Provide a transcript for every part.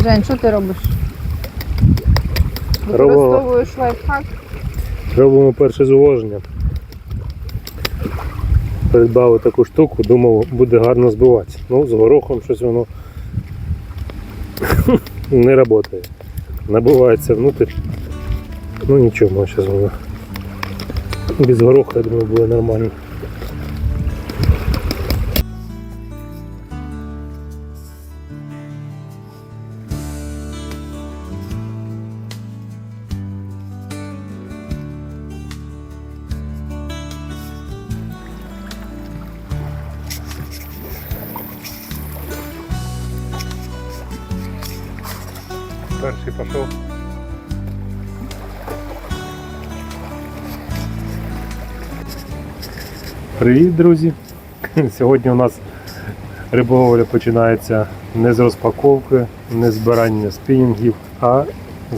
Жень, що ти робиш? Використовуєш лайфхак? Робимо перше зволоження. Придбали таку штуку, думав, буде гарно збиватися. Ну, з горохом щось воно не працює. Набивається внутрь. Ну нічого, зараз воно. Без гороха, я думаю, буде нормально. Перший пішов. Привіт, друзі! Сьогодні у нас риболовля починається не з розпаковки, не з збирання спінінгів, а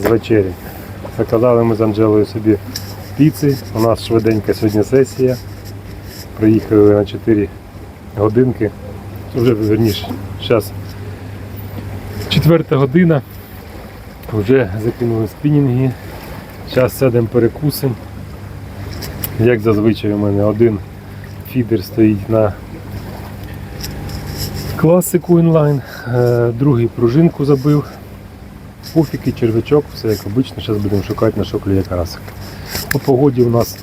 з вечері. Заказали ми з Анжелою собі піци. У нас швиденька сьогодні сесія. Приїхали на 4 годинки. Вже верніше, зараз четверта година. Вже закинули спінінги. Зараз сядемо перекусимо. Як зазвичай у мене один фідер стоїть на класику інлайн, е, другий пружинку забив, пуфіки, червячок, все як обично. Зараз будемо шукати на клює карасик. По погоді у нас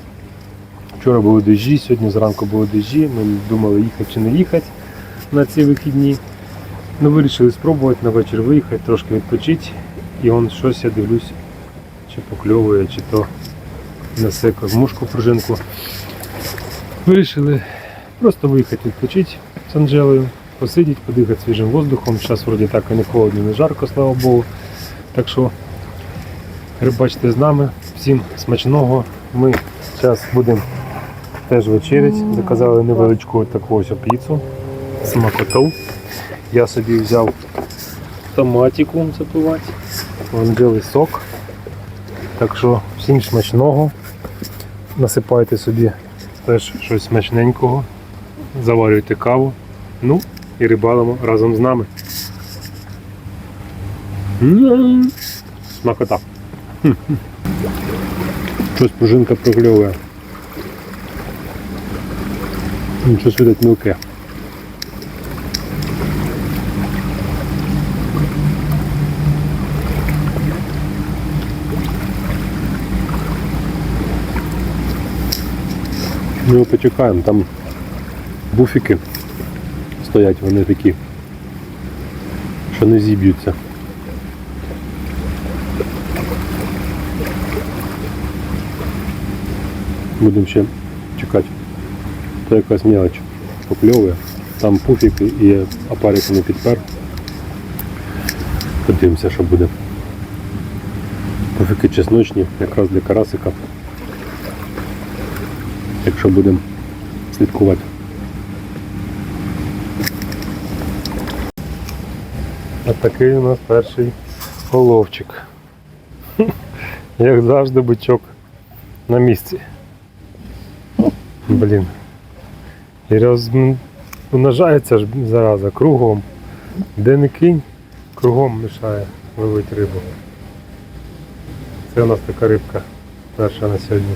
вчора були дощі, сьогодні зранку були дощі. Ми думали їхати чи не їхати на ці вихідні. Ну, вирішили спробувати на вечір виїхати, трошки відпочити. І он щось я дивлюсь, чи покльовує, чи то несе кормушку пружинку. Вирішили просто виїхати відпочити з Анжелою, посидіти, подихати свіжим воздухом. Зараз вроді так і не холодно, не жарко, слава Богу. Так що рибачте з нами. Всім смачного. Ми зараз будемо теж вечерять. Заказали невеличку таку ось піцу, смакоту. Я собі взяв томатику запивати, вангелий сок. Так що всім смачного. Насипайте собі теж щось смачненького, заварюйте каву. Ну і рибалимо разом з нами. Смакота. Щось пружинка прогльовує. Ну, Щось видать мілке. Ну, почекаємо, там буфіки стоять, вони такі, що не зіб'ються. Будемо ще чекати. То якась мелоч покльовує. Там пуфік і апарик не підпер. Подивимося, що буде. Пуфіки чесночні, якраз для карасика. Якщо будемо слідкувати. А такий у нас перший головчик. Як завжди бичок на місці. Блін. І розмножається ж зараза кругом. Де не кинь, кругом мішає ловити рибу. Це у нас така рибка перша на сьогодні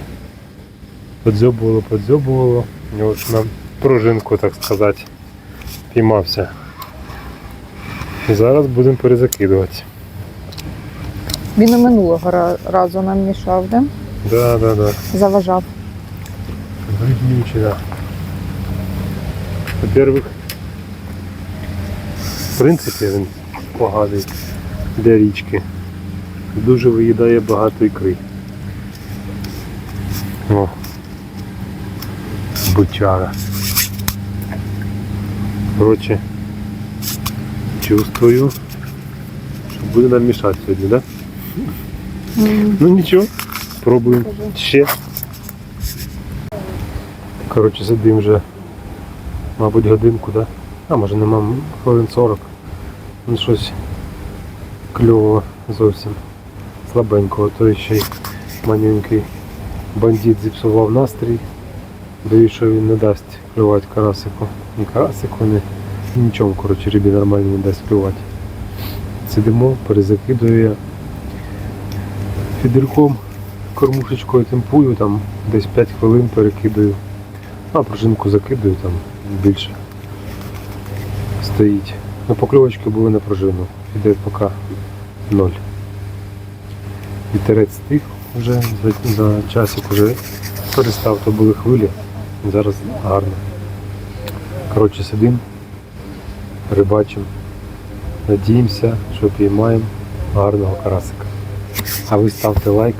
подзьобувало, подзьобувало. І от на пружинку, так сказати, піймався. І зараз будемо перезакидувати. Він і минулого разу нам мішав, да? Да, да, да. заважав. Грибнючий, да. Во-первых, в принципі, він поганий для річки. Дуже виїдає багато ікри. О. Бучара. Коротше, чувствую, що буде нам мішати сьогодні, так? Да? Ну нічого, спробуємо ще. Коротше, сидимо вже, мабуть, годинку, да? А може нема хвилин 40. Ну щось кльового зовсім. Слабенького, то ще й манюнький бандит зіпсував настрій. Боюсь, що він не дасть клювати карасику. Ні карасику, ні нічому, коротше, рибі нормально не дасть клювати. Сидимо, перезакидую я фідерком, кормушечкою темпую, там десь 5 хвилин перекидаю. А пружинку закидаю, там більше стоїть. Ну, покльовочки були на пружину. Іде поки ноль. Вітерець стих вже за, за часик вже перестав, то були хвилі. Зараз гарно. Коротше, сидимо, рибачимо. Надіємося, що піймаємо гарного карасика. А ви ставте лайк,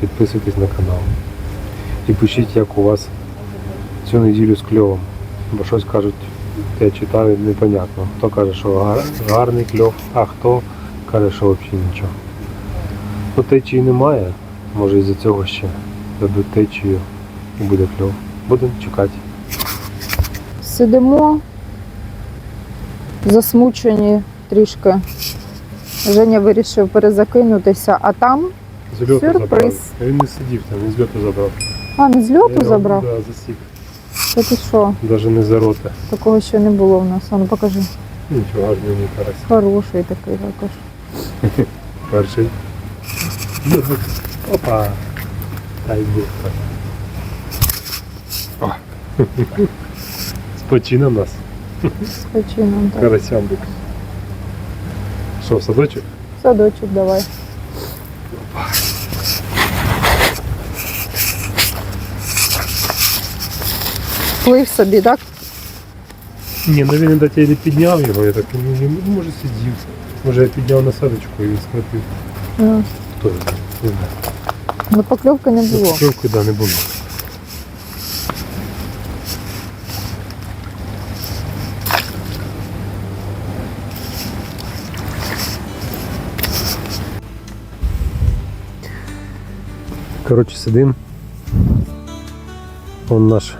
підписуйтесь на канал. І пишіть, як у вас цю неділю з кльовом. Бо щось кажуть, я читаю непонятно. Хто каже, що гарний кльов, а хто каже, що взагалі нічого. Ну течії немає, може із-за цього ще дадуть течію і буде кльов. Будемо чекати. Сидимо, засмучені трішки. Женя вирішив перезакинутися, а там. З льоту Сюрприз. забрав. Він не сидів там, він з льоту забрав. А, не з Я льоту забрав? Да, засік. Це ти що? Навіть не за рота. Такого ще не було в нас. А ну покажи. Нічого гарного не карась. Хороший такий також. Перший. Опа. Дай Бог. О. Спочине нас. З почином. Так. Карасям. Що, в садочок? Садочок давай. Плив собі, так? Ні, ну він до тебе підняв його, я так ну, не ну, може сидів. Може я підняв насадочку і він схватив. Ну, Хто його знає? Не знаю. Ну, покльовки не було. Пилки, да, не було. Коротше, сидим. Он наш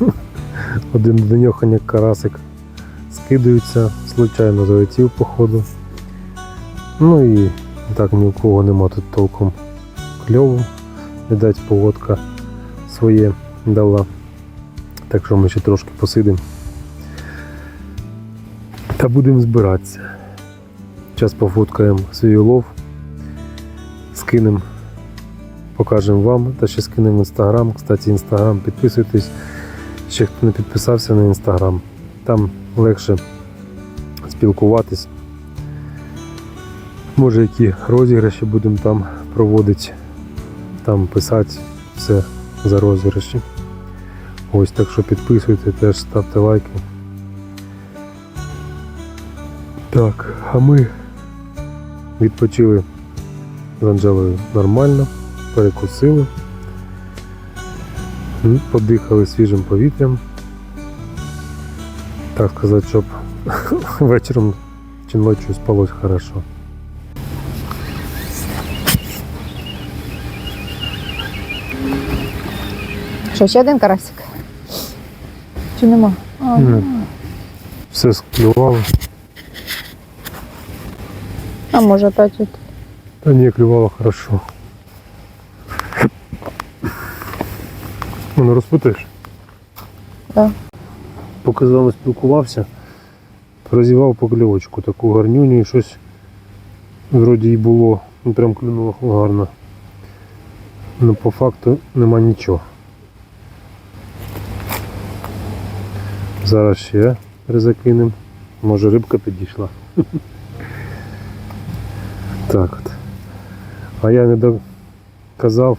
один доньоханяк карасик. Скидаються, случайно залетів походу. Ну і так ні у кого нема тут толком кльову. Видать, погодка своє дала. Так що ми ще трошки посидимо. Та будемо збиратися. Зараз пофоткаємо свій улов, скинемо, покажемо вам, та ще скинемо інстаграм. Кстати, інстаграм підписуйтесь. Ще хто не підписався на інстаграм. Там легше спілкуватись. Може, які розіграші будемо там проводити там писати все за розіграші. Ось так що підписуйте, теж ставте лайки. Так, а ми відпочили з Анжелою нормально, перекусили, подихали свіжим повітрям. Так сказати, щоб вечором чи ночі спалось хорошо. Що, ще один карасик? Чи нема? А, Ні. Все склювало. а може опять. Та ні, клювало хорошо. Ну, розпутаєш? Да. Поки з вами спілкувався, розівав покльовочку, таку гарнюню і щось вроді і було, ну прям клюнуло гарно. Ну по факту нема нічого. Зараз ще перезакинемо. Може рибка підійшла. Так от. А я не доказав.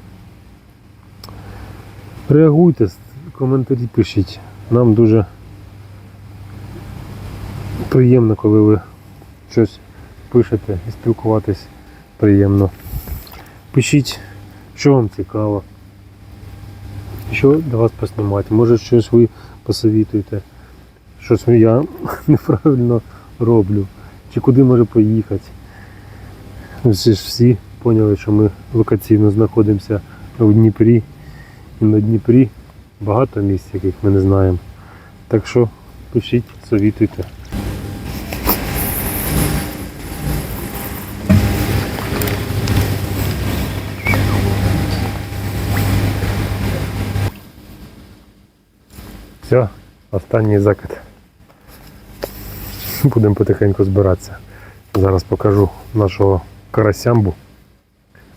Реагуйте, коментарі пишіть. Нам дуже приємно, коли ви щось пишете і спілкуватись приємно. Пишіть, що вам цікаво. Що до вас поснімати. Може щось ви посовітуєте. Щось я неправильно роблю. Чи куди може поїхати. Всі ж всі поняли, що ми локаційно знаходимося у Дніпрі. І на Дніпрі багато місць, яких ми не знаємо. Так що пишіть, совітуйте. Все, останній закид. Будемо потихеньку збиратися. Зараз покажу нашого карасямбу.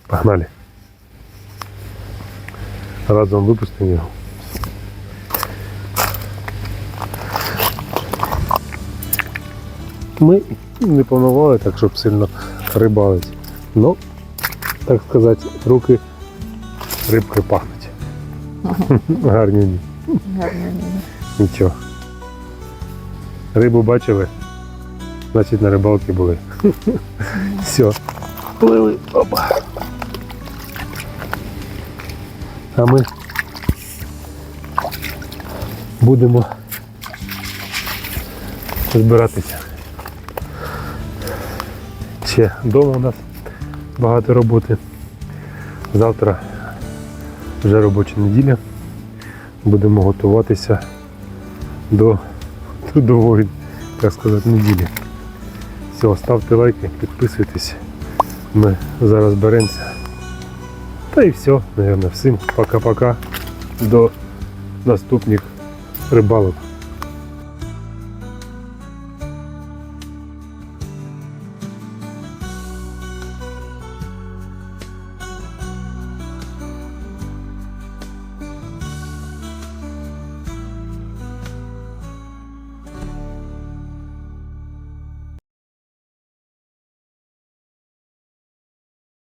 Погнали. Разом випустимо його. Ми не планували так, щоб сильно рибалити. Ну, так сказати, руки рибкою пахнуть. Гарні ні. гарно. Нічого. Рибу бачили? Значить на рибалці були. Все. Плили. Опа. А ми будемо збиратися. Ще вдома у нас багато роботи. Завтра вже робоча неділя. Будемо готуватися до трудової, так сказати, неділі. Все, ставте лайки, підписуйтесь. Ми зараз беремося. Та і все, наверное, всім. Пока-пока. До наступних рибалок.